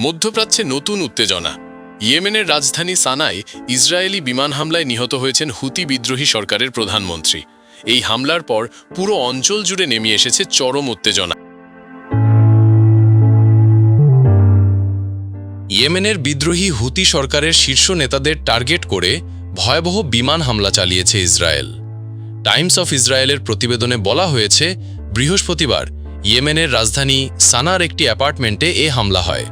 মধ্যপ্রাচ্যে নতুন উত্তেজনা। ইয়েমেনের রাজধানী সানায় ইসরায়েলি বিমান হামলায় নিহত হয়েছেন হুতি বিদ্রোহী সরকারের প্রধানমন্ত্রী। এই হামলার পর পুরো অঞ্চল জুড়ে নেমে এসেছে চরম উত্তেজনা। ইয়েমেনের বিদ্রোহী হুতি সরকারের শীর্ষ নেতাদের টার্গেট করে ভয়াবহ বিমান হামলা চালিয়েছে ইসরায়েল। টাইমস অফ ইসরায়েলের প্রতিবেদনে বলা হয়েছে, বৃহস্পতিবার ইয়েমেনের রাজধানী সানার একটি অ্যাপার্টমেন্টে এ হামলা হয়।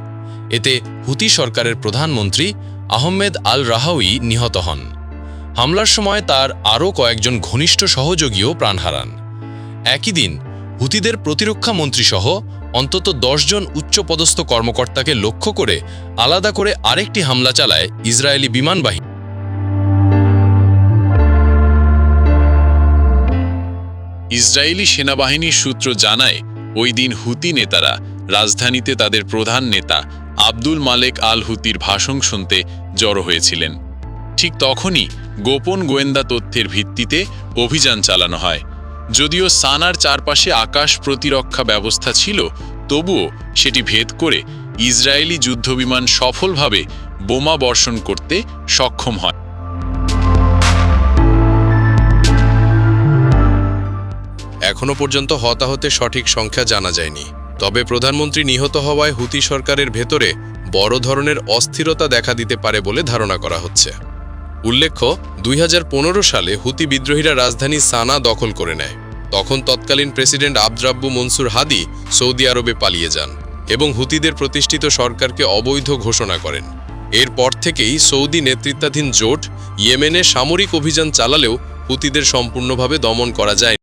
এতে হুতি সরকারের প্রধানমন্ত্রী আহমেদ আল রাহাউই নিহত হন। হামলার সময় তার আরও কয়েকজন ঘনিষ্ঠ সহযোগীও প্রাণ হারান। একই দিন হুতিদের প্রতিরক্ষা মন্ত্রীসহ অন্তত দশজন উচ্চপদস্থ কর্মকর্তাকে লক্ষ্য করে আলাদা করে আরেকটি হামলা চালায় ইসরায়েলি বিমান বাহিনী। ইসরায়েলি সেনাবাহিনীর সূত্র জানায়, ওই দিন হুতি নেতারা রাজধানীতে তাদের প্রধান নেতা আব্দুল মালেক আল হুতির ভাষণ শুনতে জড়ো হয়েছিলেন। ঠিক তখনই গোপন গোয়েন্দা তথ্যের ভিত্তিতে অভিযান চালানো হয়। যদিও সানার চারপাশে আকাশ প্রতিরক্ষা ব্যবস্থা ছিল, তবুও সেটি ভেদ করে ইসরায়েলি যুদ্ধবিমান সফলভাবে বোমা বর্ষণ করতে সক্ষম হয়। এখনও পর্যন্ত হতাহতের সঠিক সংখ্যা জানা যায়নি। তবে প্রধানমন্ত্রী নিহত হওয়ায় হুতি সরকারের ভেতরে বড় ধরনের অস্থিরতা দেখা দিতে পারে বলে ধারণা করা হচ্ছে। উল্লেখ্য, দুই হাজার পনেরো সালে হুতি বিদ্রোহীরা রাজধানী সানা দখল করে নেয়। তখন তৎকালীন president Abdrabbuh Mansur Hadi Saudi আরবে পালিয়ে যান এবং হুতিদের প্রতিষ্ঠিত সরকারকে অবৈধ ঘোষণা করেন। এরপর থেকেই সৌদি নেতৃত্বাধীন জোট ইয়েমেনে সামরিক অভিযান চালালেও হুতিদের সম্পূর্ণভাবে দমন করা যায়নি।